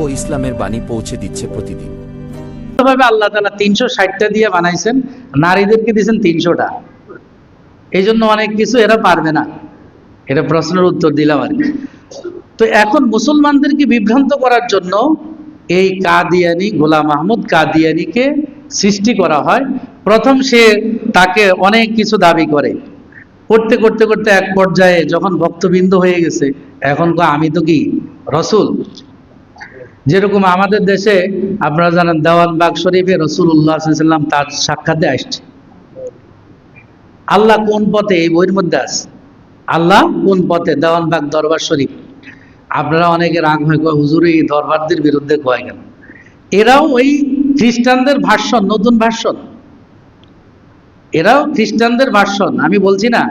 ও ইসলামের বাণী পৌঁছে দিচ্ছে প্রতিদিন। ভাবে আল্লাহ তালা তিনশো ষাটটা দিয়ে বানাইছেন নারীদেরকে দিয়েছেন তিনশোটা। এই জন্য অনেক কিছু এরা পারবে না। এটা প্রশ্নের উত্তর দিলাম আর তো এখন মুসলমানদেরকে বিভ্রান্ত করার জন্য এই কাদিয়ানি গোলাম মাহমুদ কাদিয়ানিকে সৃষ্টি করা হয়। প্রথম সে তাকে অনেক কিছু দাবি করে। করতে করতে করতে এক পর্যায়ে যখন ভক্তবৃন্দ হয়ে গেছে এখন কয়, আমি তো কি? রসুল। যেরকম আমাদের দেশে আপনারা জানেন দেওয়ানবাগ শরীফে রসুল্লাহ সাল্লাম তার সাক্ষাতে আসছে। আল্লাহ কোন পথে এই বইয়ের মধ্যে আছে? আল্লাহ কোন পথে? দেওয়ানবাগ দরবার শরীফ। আপনারা অনেকে রাগ হয়ে, কয়, হুজুর, এই দরবারদের বিরুদ্ধে কয় কেন? এরাও ওই খ্রিস্টানদের ভাষণ, নতুন ভাষণ। এরাও খ্রিস্টানদের ভাষণ। আমি বলছি না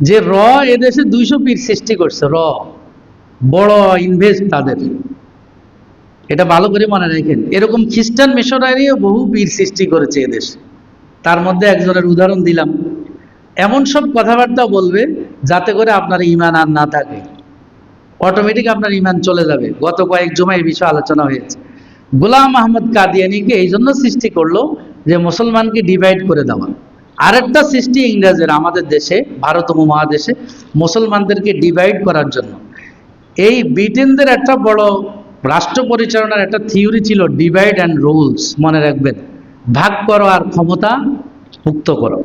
যে র এদেশে দুইশো পীর সৃষ্টি করছে, র। বড় ইনভেস্ট তাদের। এটা ভালো করে মনে রাখেন। এরকম খ্রিস্টান মিশনারিও বহু বীর সৃষ্টি করেছে এদেশ তার মধ্যে একজনের উদাহরণ দিলাম। এমন সব কথাবার্তা বলবে যাতে করে আপনার ইমান আর না থাকে। অটোমেটিক আপনার ইমান চলে যাবে। গত কয়েক জমা এই বিষয়ে আলোচনা হয়েছে। গোলাম আহমদ কাদিয়ানিকে এই জন্য সৃষ্টি করল যে মুসলমানকে ডিভাইড করে দেওয়া। আরেকটা সৃষ্টি ইংরেজের আমাদের দেশে ভারত মহাদেশে মুসলমানদেরকে ডিভাইড করার জন্য। এই ব্রিটেনদের একটা বড় রাষ্ট্র পরিচালনার একটা থিওরি ছিল ডিভাইড অ্যান্ড রুলস মনে রাখবেন ভাগ করো আর ক্ষমতা মুক্ত করো।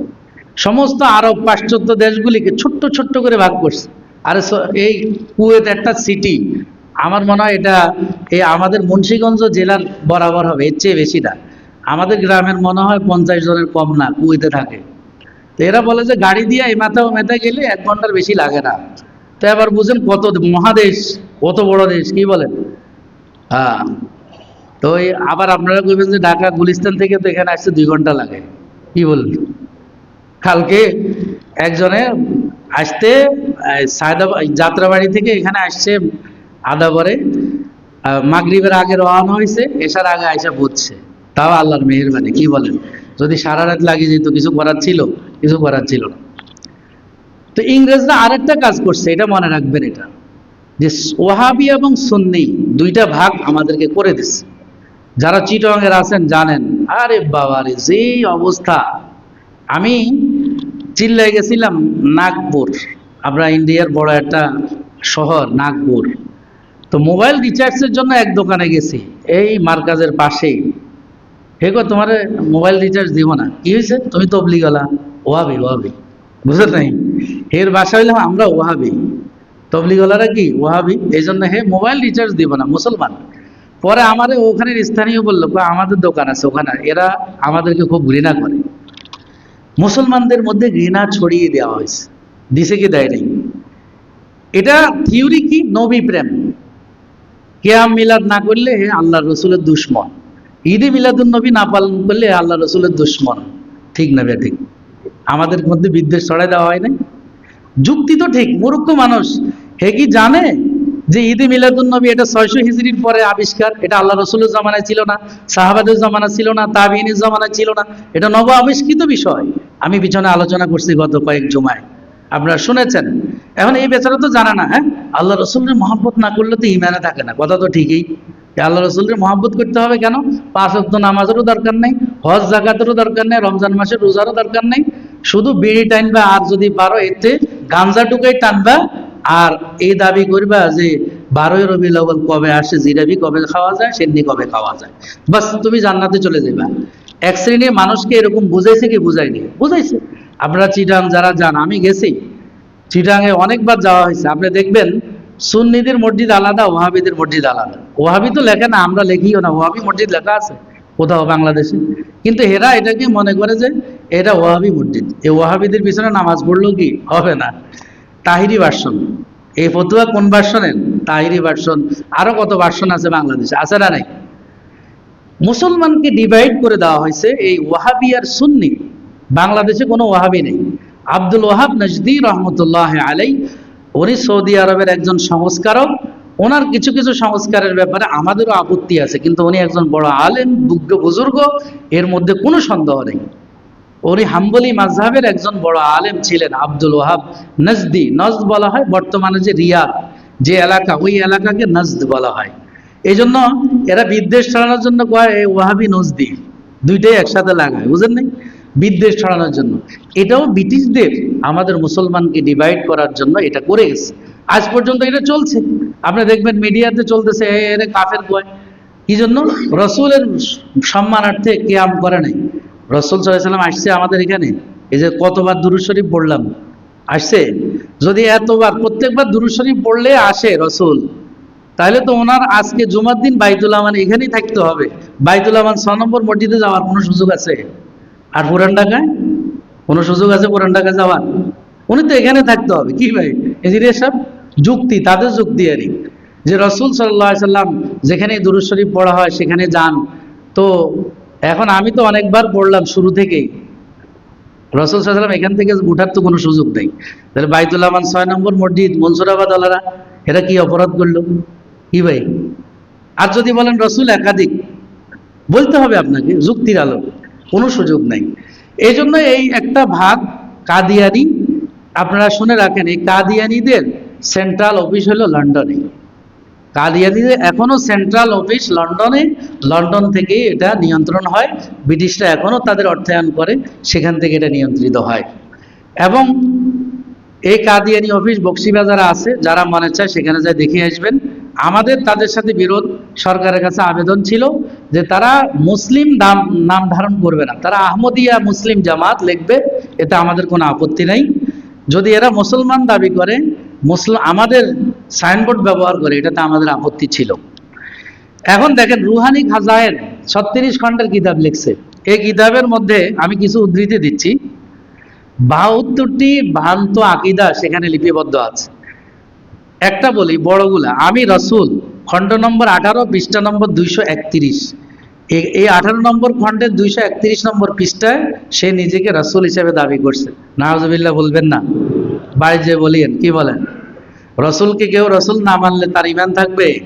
সমস্ত আরব পাশ্চাত্য দেশগুলিকে ছোট্ট ছোট্ট করে ভাগ করছে। আর এই কুয়েত একটা সিটি আমার মনে হয় এটা, এই আমাদের মুন্সীগঞ্জ জেলার বরাবর হবে, এর চেয়ে বেশি না। আমাদের গ্রামের মনে হয় পঞ্চাশ জনের কম না, কুয়েতে থাকে। তো এরা বলে যে গাড়ি দিয়ে এই মাথা ও মেথা গেলে এক ঘণ্টার বেশি লাগে না। তো এবার বুঝেন কত মহাদেশ, কত বড় দেশ, কি বলেন? হ্যাঁ। তো আবার আপনারা কইবেন যে ঢাকা গুলিস্তান থেকে তো এখানে আসতে দুই ঘণ্টা লাগে। কি বলেন? কালকে একজনে আসতে যাত্রাবাড়ি থেকে এখানে আসছে আদা পরে মাগরিবের আগে রওনা হয়েছে এসার আগে আইসা বুঝছে তাও আল্লাহর মেহেরবানি, কি বলেন? যদি সারা রাত লাগিয়ে যেত, কিছু করার ছিল, কিছু করার ছিল না। তো ইংরেজরা আরেকটা কাজ করছে, এটা মনে রাখবেন এটা। যে ওহাবি এবং সুন্নি দুইটা ভাগ আমাদেরকে করে দিচ্ছে যারা চিটংয়ের আছেন জানেন, আরে বাবা রে, যেই অবস্থা। আমি চিল্লাই গেছিলাম নাগপুর। আমরা ইন্ডিয়ার বড় একটা শহর, নাগপুর। তো মোবাইল রিচার্জের জন্য এক দোকানে গেছি, এই মার্কাজের পাশেই। হে গো, তোমার মোবাইল রিচার্জ দিব না। কি হয়েছে তুমি তবলি গলা ওহাবি ওহাবি বুঝলেন নাই? এর বাসা হইলাম আমরা ওহাবি তবলিগলারা কি? ওহাবি এই জন্য হে মোবাইল রিচার্জ দিব না, মুসলমান। পরে আমার ওখানের স্থানীয় বলল আমাদের দোকান আছে ওখানে, এরা আমাদেরকে খুব ঘৃণা করে। মুসলমানদের মধ্যে ঘৃণা ছড়িয়ে দেওয়া হয়েছে। দিছে কি দেয় নাই? এটা থিওরি কি? নবী প্রেম। কেয়াম মিলাদ না করলে আল্লাহ রসুলের দুশ্মন। ঈদে মিলাদুন নবী না পালন করলে আল্লাহ রসুলের দুশ্মন। ঠিক না ঠিক আমাদের মধ্যে বিদ্বেষ ছড়াই দেওয়া হয় নাই? যুক্তি তো ঠিক, মূর্খ মানুষ। হে কি জানে যে ঈদে মিলাদুন নবী এটা ছয়শো হিজড়ির পরে আবিষ্কার? এটা আল্লাহ রসুলের জমানায় ছিল না, সাহাবাদের জমানা ছিল না তাবিনের জমানায় ছিল না। এটা নব আবিষ্কৃত বিষয়। আমি পিছনে আলোচনা করছি গত কয়েক জমায়। আপনারা শুনেছেন। এখন এই বেচারা তো জানা না হ্যাঁ? আল্লাহ রসুলের মহব্বত না করলে তো ইমানে থাকে না। কথা তো ঠিকই। আল্লাহ রসুলের মহব্বত করতে হবে কেন? পাঁচ অক্ত নামাজেরও দরকার নেই, হজ জাকাতেরও দরকার নেই, রমজান মাসের রোজারও দরকার নেই। শুধু বিড়ি টানবা আর যদি পারো, এতে গাঞ্জা টুকাই টানবা, আর এই দাবি করবা যে বারোই রবি লবল কবে আসে জিরাবি কবে খাওয়া যায় সেমনি কবে খাওয়া যায়। বাস, তুমি জান্নাতে চলে যাবা এক শ্রেণির মানুষকে এরকম বুঝাইছে কি বুঝাইনি বুঝাইছে। আপনারা চিটাং যারা যান, আমি গেছি। চিটাংয়ে অনেকবার যাওয়া হয়েছে। আপনি দেখবেন, সুন্নিদের মসজিদ আলাদা ওহাবিদের মসজিদ আলাদা। ওহাবি তো লেখে না, আমরা লেখিও না। ওহাবি মসজিদ লেখা আছে কোথাও বাংলাদেশে। কিন্তু এরা এটাকে মনে করে যে এটা ওহাবি মসজিদ। এই ওহাবিদের পিছনে নামাজ পড়লেও কি হবে না? তাহিরি ভার্সন। এই ফতুয়া কোন ভার্সনের? তাহিরি ভার্সন। আরও কত ভার্সন আছে বাংলাদেশে? আছে না নাই? মুসলমানকে ডিভাইড করে দেওয়া হয়েছে এই ওয়াহাবি আর সুন্নি। বাংলাদেশে কোনো ওয়াহাবি নেই। আব্দুল ওয়াহাব নজদি রহমতুল্লাহ আলাই উনি সৌদি আরবের একজন সংস্কারক। ওনার কিছু কিছু সংস্কারের ব্যাপারে আমাদেরও আপত্তি আছে, কিন্তু উনি একজন বড় আলেম বুজ্ঞ বুজুর্গ, এর মধ্যে কোনো সন্দেহ নেই। উনি হাম্বলি মাঝহাবের একজন বড় আলেম ছিলেন আব্দুল ওয়াহাব নজদি। নজদ বলা হয় বর্তমানে যে রিয়াদ যে এলাকা ওই এলাকাকে নজদ বলা হয়। এই জন্য এরা বিদ্বেষ ছড়ানোর জন্য কয় ওয়াহাবি নজদি দুইটাই একসাথে লাগায় বুঝেন নাই? বিদ্বেষ ছড়ানোর জন্য। এটাও ব্রিটিশদের আমাদের মুসলমানকে ডিভাইড করার জন্য এটা করে গেছে। আজ পর্যন্ত এটা চলছে। আপনি দেখবেন মিডিয়াতে চলতেছে "এ, এরে কাফের কয়। কি জন্য? রসুলের সম্মানার্থে কেয়াম করে নাই। রসুল সাল্লাম আসছে আমাদের এখানে। এই যে কতবার দুরু শরীফ পড়লাম? আসছে? যদি এতবার, প্রত্যেকবার দুরু শরীফ পড়লে আসে রসুল। তাহলে তো ওনার আজকে জুমার দিন বাইতুল আমান এখানেই থাকতে হবে। বাইতুল আমান ছ নম্বর মসজিদে যাওয়ার কোনো সুযোগ আছে? আর পুরান ঢাকায়? কোনো সুযোগ আছে পুরান ঢাকা যাওয়ার? উনি তো এখানে থাকতে হবে। কি ভাই? এজিরে সব যুক্তি, তাদের যুক্তি আর যে রসুল সাল্লাহ সাল্লাম যেখানে দুরুদ শরীফ পড়া হয় সেখানে যান। তো এখন আমি তো অনেকবার পড়লাম শুরু থেকেই। রসুল সাল্লাম এখান থেকে উঠার তো কোনো সুযোগ নেই। তাহলে বাইতুল ছয় নম্বর মসজিদ মনসুরাবাদ আলারা এরা কি অপরাধ করল? কি ভাই? আর যদি বলেন রসুল একাধিক, বলতে হবে আপনাকে, যুক্তির আলো, কোনো সুযোগ নাই। এই জন্য এই একটা ভাগ কাদিয়ানি, আপনারা শুনে রাখেন, এই কাদিয়ানিদের সেন্ট্রাল অফিস হলো লন্ডনে কাদিয়ানিদের এখনও সেন্ট্রাল অফিস লন্ডনে, লন্ডন থেকে এটা নিয়ন্ত্রণ হয়। ব্রিটিশরা এখনও তাদের অর্থায়ন করে, সেখান থেকে এটা নিয়ন্ত্রিত হয়। এবং এই কাদিয়ানি অফিস বক্সিবাজারে আছে, যারা মনে চায় সেখানে যায় দেখে আসবেন। আমাদের তাদের সাথে বিরোধ, সরকারের কাছে আবেদন ছিল যে তারা মুসলিম নাম নাম ধারণ করবে না। তারা আহমদিয়া মুসলিম জামাত লিখবে, এতে আমাদের কোনো আপত্তি নাই। যদি এরা মুসলমান দাবি করে মুসলিম আমাদের সাইনবোর্ড ব্যবহার করে এটাতে আমাদের আপত্তি ছিল। এখন দেখেন রুহানি খাজায়ের ছত্রিশ খণ্ডের কিতাব লিখছে। এই কিতাবের মধ্যে আমি কিছু উদ্ধৃতি দিচ্ছি। বাহাত্তরটি ভ্রান্ত আকিদা সেখানে লিপিবদ্ধ আছে। একটা বলি, বড়গুলা, আমি রসুল, খণ্ড নম্বর আঠারো পৃষ্ঠা নম্বর দুইশো একত্রিশ। এই আঠারো নম্বর খণ্ডের দুইশো একত্রিশ নম্বর পৃষ্ঠায় সে নিজেকে রসুল হিসেবে দাবি করছে। নাহজবিল্লা বলবেন না। বাড়ি যে বলিয়েন, কি বলেন? রসুলকে কেউ রসুল না মানলে তার ইমান থাকবে?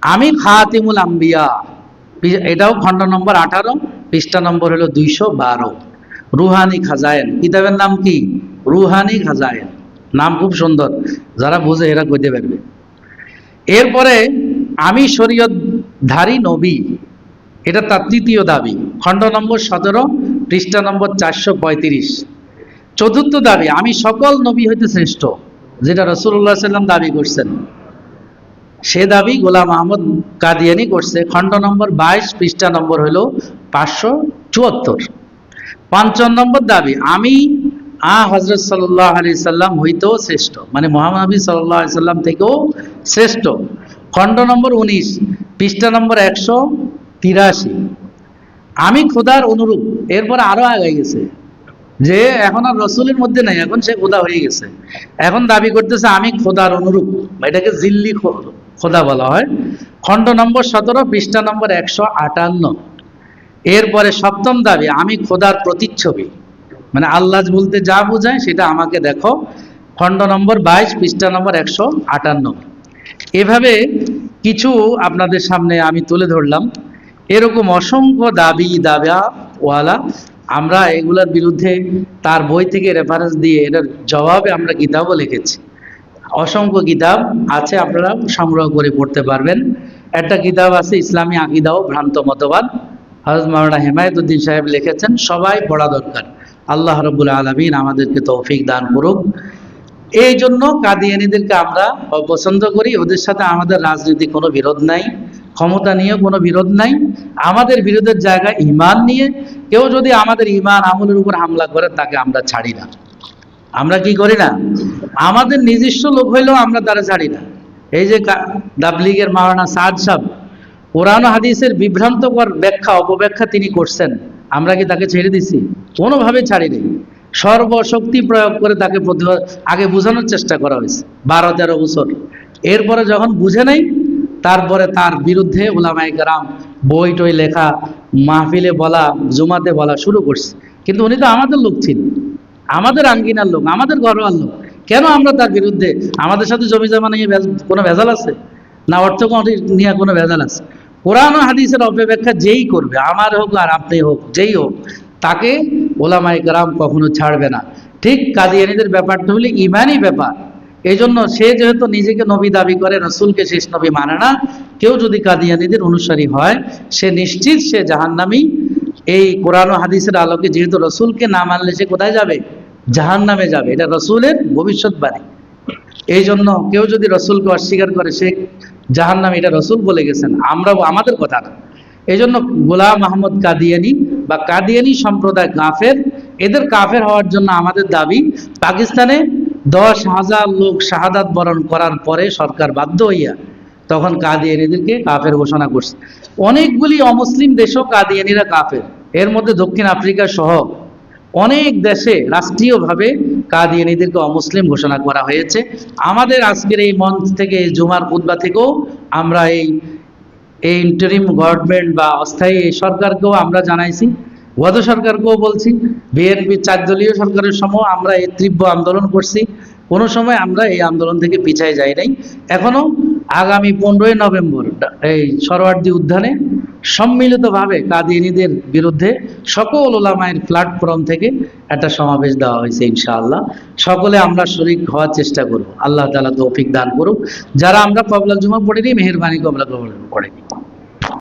আমি খাতিমুল আম্বিয়া। এটাও খণ্ড নম্বর আঠারো, পৃষ্ঠা নম্বর হলো দুইশো বারো। রুহানি খাজায়েন। কিতাবের নাম কি? রুহানি খাজায়েন। নাম খুব সুন্দর। যারা বুঝে এরা কইতে পারবে। এরপরে, আমি শরীয়তধারী নবী। এটা তার তৃতীয় দাবি। খণ্ড নম্বর সতেরো, পৃষ্ঠা নম্বর চারশো পঁয়ত্রিশ। চতুর্থ দাবি, আমি সকল নবী হইতে শ্রেষ্ঠ। যেটা রসুল্লাহ সাল্লাম দাবি করছেন। সে দাবি গোলাম আহমদ কাদিয়ানি করছে। খণ্ড নম্বর বাইশ, পৃষ্ঠা নম্বর হলো পাঁচশো চুয়াত্তর। পঞ্চান্ন নম্বর দাবি, আমি আ হজরত সাল্লাহ আলি সাল্লাম হইতেও শ্রেষ্ঠ মানে মোহাম্মদ নবী সাল্লাহ আলি সাল্লাম থেকেও শ্রেষ্ঠ। খণ্ড নম্বর উনিশ, পৃষ্ঠা নম্বর একশো তিরাশি। আমি খোদার অনুরূপ, এরপর আরও আগে গেছে। যে এখন আর রসুলের মধ্যে নাই, এখন সে খোদা হয়ে গেছে। এখন দাবি করতেছে, আমি খোদার অনুরূপ। এটাকে জিল্লি খোদা বলা হয়। খণ্ড নম্বর সতেরো, পৃষ্ঠা নম্বর একশো আটান্ন। এরপরে সপ্তম দাবি, আমি খোদার প্রতিচ্ছবি। মানে আল্লাহ বলতে যা বোঝায় সেটা আমাকে দেখো। খণ্ড নম্বর বাইশ, পৃষ্ঠা নম্বর একশো আটান্ন। এভাবে কিছু আপনাদের সামনে আমি তুলে ধরলাম। এরকম অসংখ্য দাবি দাবা ওয়ালা আমরা এগুলোর বিরুদ্ধে তার বই থেকে রেফারেন্স দিয়ে এটার জবাবে আমরা কিতাবও লিখেছি। অসংখ্য কিতাব আছে, আপনারা সংগ্রহ করে পড়তে পারবেন। একটা কিতাব আছে, ইসলামী আকিদাও ভ্রান্ত মতবাদ। হজরত মাওলানা হেমায়তুদ্দিন সাহেব লিখেছেন, সবাই পড়া দরকার। আল্লাহ রবুল আলমিন আমাদেরকে তৌফিক দান করুক। এই জন্য কাদিয়ানিদেরকে আমরা অপছন্দ করি, ওদের সাথে আমাদের রাজনীতি কোনো বিরোধ নাই। ক্ষমতা নিয়ে কোনো বিরোধ নাই। আমাদের বিরোধের জায়গায় ইমান নিয়ে। কেউ যদি আমাদের ইমান আমলের উপর হামলা করে, তাকে আমরা ছাড়ি না। আমরা কি করি না? আমাদের নিজস্ব লোক হইলেও আমরা তারা ছাড়ি না। এই যে দাবলিগের মাওলানা সাদ সাহেব, কোরআন হাদিসের বিভ্রান্তকর ব্যাখ্যা, অপব্যাখ্যা তিনি করছেন। আমরা কি তাকে ছেড়ে দিছি? কোনোভাবে ছাড়িনি সর্বশক্তি প্রয়োগ করে তাকে আগে বোঝানোর চেষ্টা করা হয়েছে। বারো তেরো বছর। এরপরে যখন বুঝে নাই তারপরে তার বিরুদ্ধে ওলামাই গ্রাম বই টই লেখা, মাহফিলে বলা, জুমাতে বলা শুরু করছে। কিন্তু উনি তো আমাদের লোক ছিলেন। আমাদের আঙ্গিনার লোক, আমাদের ঘরোয়ার লোক। কেন আমরা তার বিরুদ্ধে আমাদের সাথে জমি জমা নিয়ে কোনো ভেজাল আছে? না অর্থ নিয়ে কোনো ভেজাল আছে? কোরআন ও হাদিসের অপব্যাখ্যা যেই করবে, আমার হোক আর আপনি হোক, যেই হোক, তাকে ওলামাই গ্রাম কখনো ছাড়বে না। ঠিক কাদিয়ানিদের ব্যাপারটা হলে ইমানই ব্যাপার। এই জন্য সে যেহেতু নিজেকে নবী দাবি করে, রসুলকে শেষ নবী মানে না, কেউ যদি কাদিয়ানিদের অনুসারী হয়, সে নিশ্চিত সে জাহান্নামী। এই কোরআন হাদিসের আলোকে যেহেতু রসুলকে না মানলে সে কোথায় যাবে? জাহান্নামে যাবে। এটা রসুলের ভবিষ্যৎবাণী। এই জন্য কেউ যদি রসুলকে অস্বীকার করে, সে জাহান্নাম, এটা রসুল বলে গেছেন আমরা আমাদের কথা না। এই জন্য গোলাম আহমদ কাদিয়ানি বা কাদিয়ানি সম্প্রদায় কাফের এদের কাফের হওয়ার জন্য আমাদের দাবি, পাকিস্তানে দশ হাজার লোক শাহাদাত বরণ করার পরে সরকার বাধ্য হইয়া তখন কাদিয়ানিদেরকে কাফের ঘোষণা করছে। অনেকগুলি অমুসলিম দেশও কাদিয়ানিরা কাফের। এর মধ্যে দক্ষিণ আফ্রিকা সহ অনেক দেশে রাষ্ট্রীয়ভাবে কাদিয়ানিদেরকে অমুসলিম ঘোষণা করা হয়েছে। আমাদের আজকের এই মঞ্চ থেকে জুমার খুতবা থেকেও আমরা এই এই ইন্টারিম গভর্নমেন্ট বা অস্থায়ী এই সরকারকেও আমরা জানাইছি। গত সরকারকেও বলছি, বিএনপি চার দলীয় সরকারের সময় আমরা এই তীব্র আন্দোলন করছি। কোনো সময় আমরা এই আন্দোলন থেকে পিছায় যাই নাই। এখনও আগামী পনেরোই নভেম্বর এই সরোয়ার্দী উদ্যানে সম্মিলিতভাবে কাদিয়ানিদের বিরুদ্ধে সকল ওলামায়ের প্ল্যাটফর্ম থেকে একটা সমাবেশ দেওয়া হয়েছে ইনশাআল্লাহ। সকলে আমরা শরিক হওয়ার চেষ্টা করব। আল্লাহ তালা তৌফিক দান করুক। যারা আমরা কবলা জুমা পড়িনি, মেহরবানি কবলা কবলা পড়িনি।